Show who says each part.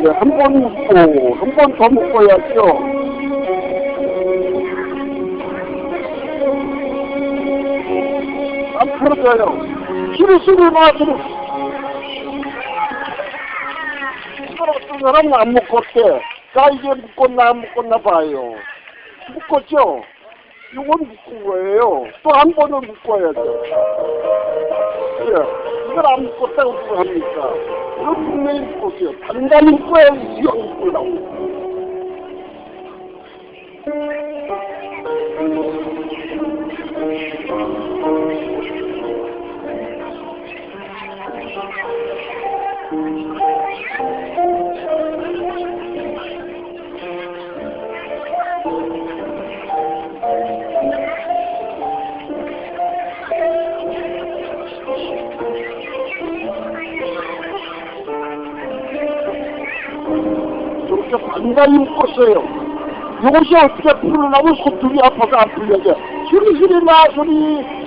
Speaker 1: 네, 한번 묶고, 한 번더 묶어야죠. 안 풀어져요. 힘이 숨을 마시는 어떤 사람은 안 묶었대. 자, 이게 묶었나 안 묶었나 봐요. 묶었죠? 이건 묶은 거예요. 또 한 번은 묶어야죠. 예, 이걸 안 누가 합니까? 이거 분명히 묶었어요. 단단히 묶어야 이거 묶으라고. 저렇게 단단히 묶었어요. 이것이 어떻게 풀으려고 손톱이 아파서 안 풀려져. 수리 수리 나 소리